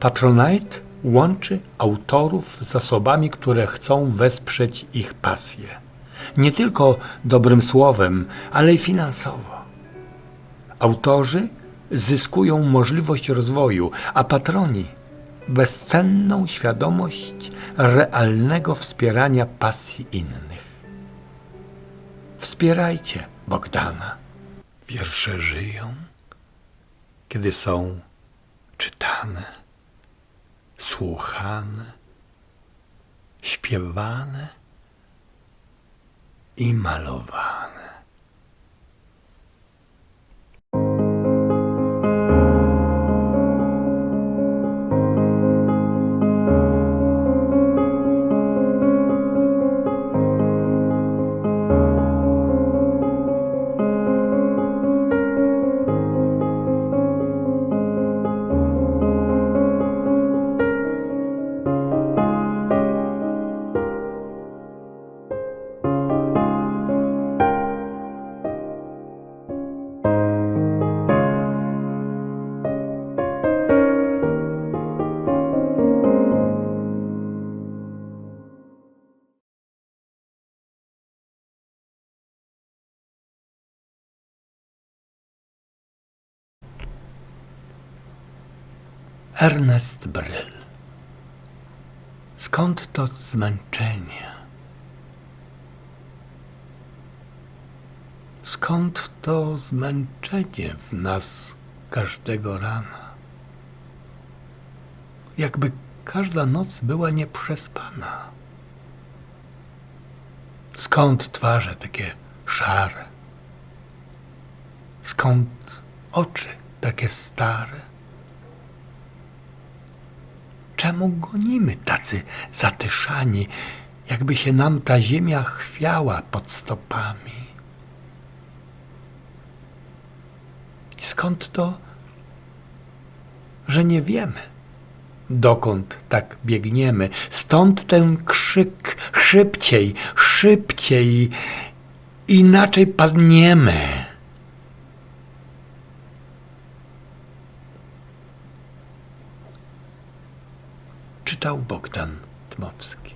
Patronite łączy autorów z osobami, które chcą wesprzeć ich pasję. Nie tylko dobrym słowem, ale i finansowo. Autorzy zyskują możliwość rozwoju, a patroni bezcenną świadomość realnego wspierania pasji innych. Wspierajcie Bogdana. Wiersze żyją, kiedy są czytane, słuchane, śpiewane i malowane. Ernest Bryl. Skąd to zmęczenie? Skąd to zmęczenie w nas każdego rana? Jakby każda noc była nieprzespana. Skąd twarze takie szare? Skąd oczy takie stare? Czemu gonimy tacy zatyszani, jakby się nam ta ziemia chwiała pod stopami? I skąd to, że nie wiemy, dokąd tak biegniemy? Stąd ten krzyk szybciej, szybciej, inaczej padniemy. Czytał Bogdan Dmowski.